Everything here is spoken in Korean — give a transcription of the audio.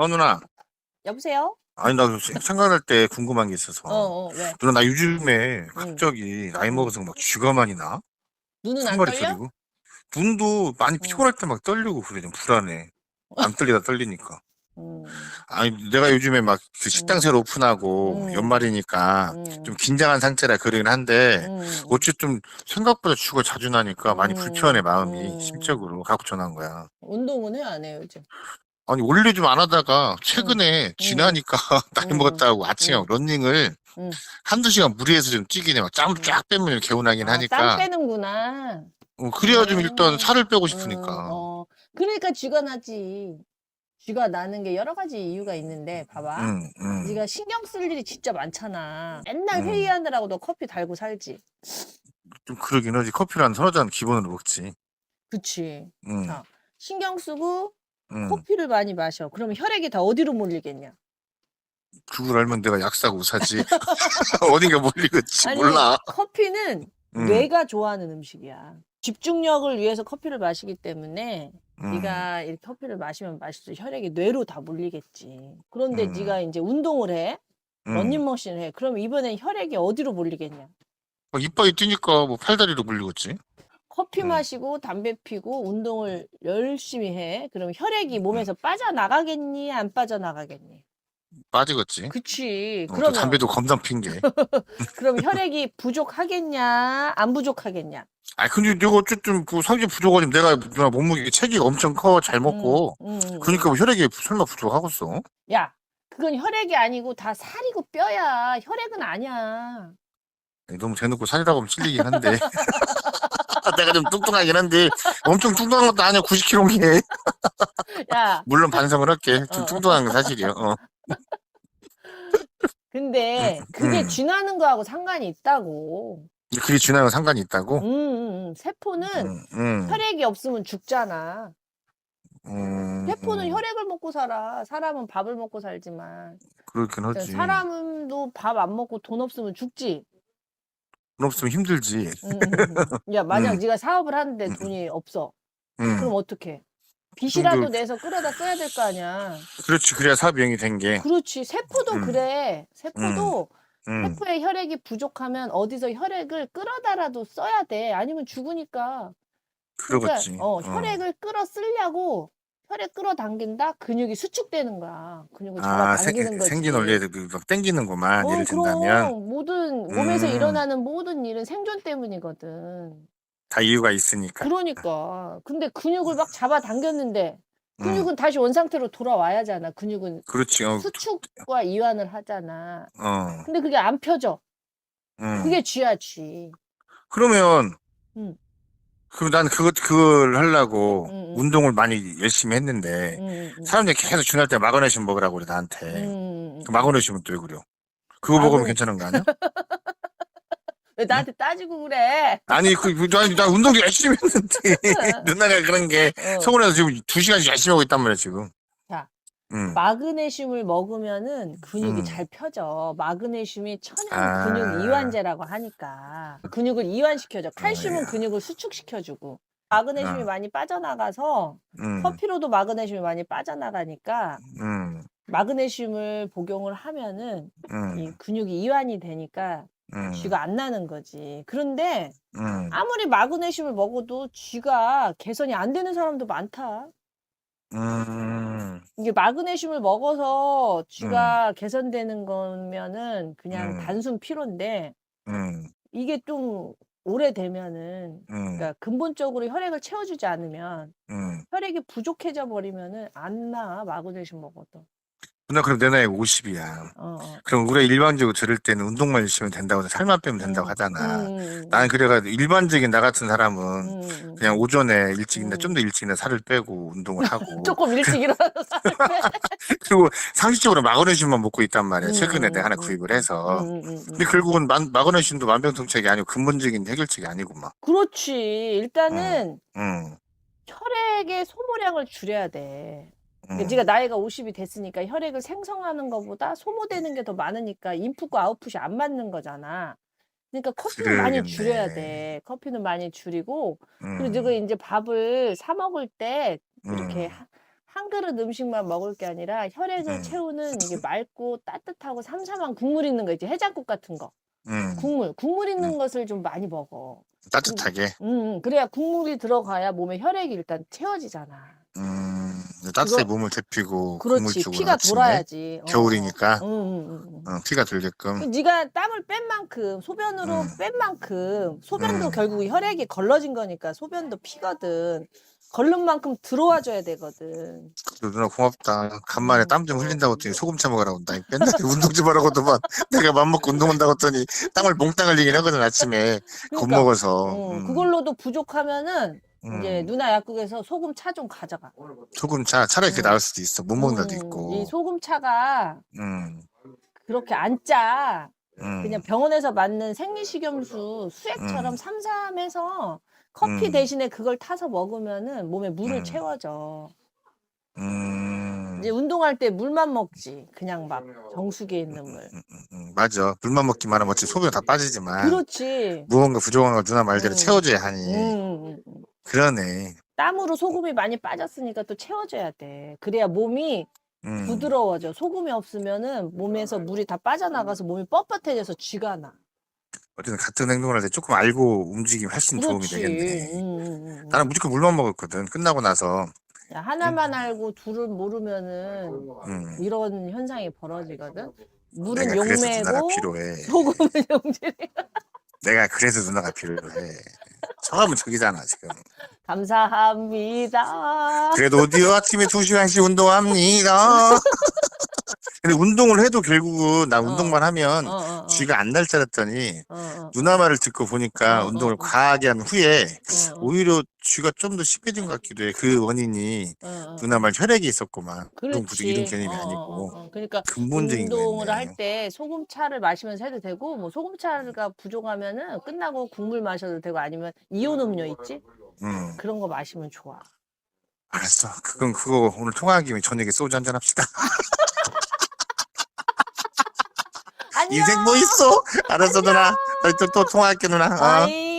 어, 누나. 여보세요? 아니, 나 생각날 때 궁금한 게 있어서. 어, 어, 왜? 누나, 나 요즘에 갑자기 나이 먹어서 막 쥐가 많이 나? 눈은 안 손발이 떨려? 저리고. 눈도 많이 피곤할 때 막 떨리고 그래, 좀 불안해. 안 떨리다 떨리니까. 음, 아니, 내가 요즘에 막그 식당 새로 오픈하고 음. 연말이니까 음, 좀 긴장한 상태라 그러긴 한데, 음. 어쨌든 생각보다 쥐가 자주 나니까 많이 음, 불편해, 마음이. 음. 심적으로. 갖고 전화한 거야. 운동은 해, 안 해, 요즘? 아니, 원래 좀 안 하다가 최근에 지나니까 나이 음. 먹었다고 아침에 음. 러닝을 음. 한두 시간 무리해서 좀 해. 막짬쫙 빼면 개운하긴 아, 하니까. 땀 빼는구나. 어, 그래야 좀 음. 일단 살을 빼고 음, 싶으니까. 어, 그러니까 쥐가 나지. 쥐가 나는 게 여러 가지 이유가 있는데, 봐봐. 응, 응. 네가 신경 쓸 일이 진짜 많잖아. 맨날 음. 회의하느라고 너 커피 달고 살지. 좀 그러긴 하지. 커피를 한 서너 잔 기본으로 먹지. 그치. 응, 자, 신경 쓰고 응. 커피를 많이 마셔. 그러면 혈액이 다 어디로 몰리겠냐? 그걸 알면 내가 약 사고 사지. 어딘가 몰리겠지. 아니, 몰라. 커피는 응, 뇌가 좋아하는 음식이야. 집중력을 위해서 커피를 마시기 때문에 응. 네가 이렇게 커피를 마시면 마실수록 혈액이 뇌로 다 몰리겠지. 그런데 음. 네가 이제 운동을 해, 응. 런닝머신을 해. 그러면 이번엔 혈액이 어디로 몰리겠냐? 어, 이빨이 뛰니까 뭐 팔다리로 몰리겠지. 커피 음. 마시고 담배 피고 운동을 열심히 해. 그러면 혈액이 몸에서 빠져나가겠니? 안 빠져나가겠니? 빠지겠지. 그치. 어, 또 그러면 담배도 검단 핑계. 그럼 혈액이 부족하겠냐? 안 부족하겠냐? 아, 근데 내가 어쨌든 그 성질 부족하지. 내가 누나 몸무게 체기가 엄청 커. 잘 먹고. 음, 음, 음. 그러니까 뭐 혈액이 설마 부족하겠어? 야, 그건 혈액이 아니고 다 살이고 뼈야. 혈액은 아니야. 너무 대놓고 살이라고 하면 찔리긴 한데. 내가 좀 뚱뚱하긴 한데, 엄청 뚱뚱한 것도 아니야, 90kg인 게. 야, 물론 반성을 할게. 좀 어. 뚱뚱한 건 사실이야. 어. 근데 그게 음. 쥐나는 거하고 상관이 있다고. 그게 쥐나랑 상관이 있다고? 음, 음, 음. 세포는 음, 음, 혈액이 없으면 죽잖아. 음, 세포는 음. 혈액을 먹고 살아. 사람은 밥을 먹고 살지만. 그렇긴 하지. 사람도 밥 안 먹고 돈 없으면 죽지. 돈 없으면 힘들지. 음, 음, 음. 야, 만약 음. 네가 사업을 하는데 음. 돈이 없어. 음. 그럼 어떡해? 빚이라도 그- 내서 끌어다 써야 될 거 아니야. 그렇지. 그래야 사업이 영이 된 게. 그렇지. 세포도 음. 그래. 세포도 음. 세포에 혈액이 부족하면 어디서 혈액을 끌어다라도 써야 돼. 아니면 죽으니까. 그러겠지. 어, 어. 혈액을 끌어 쓰려고 혈액 끌어당긴다? 근육이 수축되는 거야. 근육을 아, 생, 잡아당기는 거지. 생긴 원리에 막 땡기는구만. 어, 예를 든다면. 그럼 모든 몸에서 음. 일어나는 모든 일은 생존 때문이거든. 다 이유가 있으니까. 그러니까. 근데 근육을 막 잡아당겼는데 음. 근육은 다시 원 상태로 돌아와야잖아. 근육은 그렇지. 어, 수축과 이완을 하잖아. 어. 근데 그게 안 펴져. 음. 그게 쥐야, 쥐. 그러면 음. 그럼 난 그것 그걸 하려고 음, 음. 운동을 많이 열심히 했는데 음, 음, 사람들이 계속 지날 때 마그네슘 먹으라고 그래 나한테. 음. 그 마그네슘은 또 왜 그래? 그거 먹으면 마그네- 괜찮은 거 아니야? 왜 나한테 따지고 그래? 아니 그 나, 나 운동 열심히 했는데 누나가 그런 게 어. 서울에서 지금 두 시간씩 열심히 하고 있단 말이야 지금. 자, 응. 마그네슘을 먹으면은 근육이 음. 잘 펴져. 마그네슘이 천연 아. 근육 이완제라고 하니까 근육을 이완시켜줘. 칼슘은 야. 근육을 수축시켜주고. 마그네슘이 아. 많이 빠져나가서 응. 커피로도 마그네슘이 많이 빠져나가니까 응. 마그네슘을 복용을 하면은 응. 이 근육이 이완이 되니까 응. 쥐가 안 나는 거지. 그런데 응. 아무리 마그네슘을 먹어도 쥐가 개선이 안 되는 사람도 많다. 응. 이게 마그네슘을 먹어서 쥐가 개선되는 거면은 그냥 음. 단순 피로인데 응. 이게 좀 오래되면은 응. 그러니까 근본적으로 혈액을 채워주지 않으면 응. 혈액이 부족해져 버리면은 안 나, 마그네슘 먹어도. 누나 그럼 내 나이 50이야. 어, 어. 그럼 우리가 일반적으로 들을 때는 운동만 열심히 된다고 해서 살만 빼면 된다고 음, 하잖아. 음, 나는 그래가지고 일반적인 나 같은 사람은 음, 음. 그냥 오전에 일찍이나 음. 좀더 일찍이나 살을 빼고 운동을 하고 조금 일찍 일어나서 살을 빼. 그리고 상식적으로 마그네슘만 먹고 있단 말이야. 음, 최근에 내가 하나 음, 구입을 해서. 음, 음, 음. 근데 결국은 마, 마그네슘도 만병통치약이 아니고 근본적인 해결책이 아니구만. 그렇지. 일단은 응. 혈액의 소모량을 줄여야 돼. 응. 그러니까 네가 나이가 50이 됐으니까 혈액을 생성하는 것보다 소모되는 게 더 많으니까 인풋과 아웃풋이 안 맞는 거잖아. 그러니까 커피는 많이 그러겠네. 줄여야 돼. 커피는 많이 줄이고 응. 그리고 네가 이제 밥을 사 먹을 때 이렇게 응. 하- 한 그릇 음식만 먹을 게 아니라 혈액을 음. 채우는 이게 맑고 따뜻하고 삼삼한 국물 있는 거 있지 해장국 같은 거 음, 국물 국물 있는 것을 좀 많이 먹어 따뜻하게. 음, 음, 그래야 국물이 들어가야 몸에 혈액이 일단 채워지잖아 음, 따뜻하게 그거- 몸을 데피고 국물 그렇지 피가 아침에. 돌아야지 어. 겨울이니까 응, 응, 응, 응. 어, 피가 돌게끔. 네가 땀을 뺀 만큼 소변으로 음. 뺀 만큼 소변도 음. 결국 혈액이 걸러진 거니까 소변도 피거든 걸른 만큼 들어와 줘야 되거든 그래도 누나 고맙다. 간만에 음. 땀좀 흘린다고 했더니 소금 차 먹으라고 한다. 맨날 운동 좀 하라고도만 내가 맘먹고 운동 온다고 했더니 땀을 몽땅 흘리긴 하거든 아침에 겁 그러니까, 먹어서. 어, 음, 그걸로도 부족하면은 음. 이제 누나 약국에서 소금 차 좀 가져가 소금 차 차라리 그게 음. 나을 수도 있어. 못 먹는 날도 음, 있고. 이 소금 차가 음, 그렇게 안 짜. 음. 그냥 병원에서 맞는 생리식염수 수액처럼 음. 삼삼해서 커피 음. 대신에 그걸 타서 먹으면은 몸에 물을 음. 채워져. 음, 이제 운동할 때 물만 먹지. 그냥 막 정수기에 있는 물. 음, 음, 음, 맞아. 물만 먹기만 하면 어차피 소변 다 빠지지만 그렇지. 무언가 부족한 걸 누나 말대로 음. 채워줘야 하니. 음, 음, 음. 그러네. 땀으로 소금이 많이 빠졌으니까 또 채워줘야 돼. 그래야 몸이 음. 부드러워져. 소금이 없으면은 몸에서 물이 다 빠져나가서 몸이 뻣뻣해져서 쥐가 나. 어쨌든 같은 행동을 할 때 조금 알고 움직이면 훨씬 도움이 그렇지. 되겠네. 음, 음, 음. 나는 무조건 물만 먹었거든. 끝나고 나서. 야, 하나만 알고 둘을 모르면은 음. 이런 현상이 벌어지거든. 물은 내가 그래서 누나가 용매고 필요해. 소금은 용질. 내가 그래서 누나가 필요해. 처음은 저기잖아 지금. 감사합니다. 그래도 오디오 아침에 2시간씩 운동합니다. 근데 운동을 해도 결국은 나 어. 운동만 하면 어, 어, 어. 쥐가 안 날 줄 알았더니 누나 말을 듣고 보니까 어, 운동을. 과하게 한 후에 오히려 쥐가 좀 더 심해진 것 같기도 해. 그 원인이. 누나 말 혈액이 있었구만. 운동 부족 그렇지. 이런 개념이 어, 어, 아니고 어, 어. 그러니까 근본적인 운동을 거였네. 할때 소금차를 마시면서 해도 되고 뭐 소금차가 부족하면은 끝나고 국물 마셔도 되고 아니면 이온 음료 있지? 음, 그런 거 마시면 좋아. 알았어. 그건 그거 오늘 통화한 김에 저녁에 소주 한잔 합시다. 인생 뭐 있어? 알았어 누나. 또, 또 통화할게 누나. 어. 아이.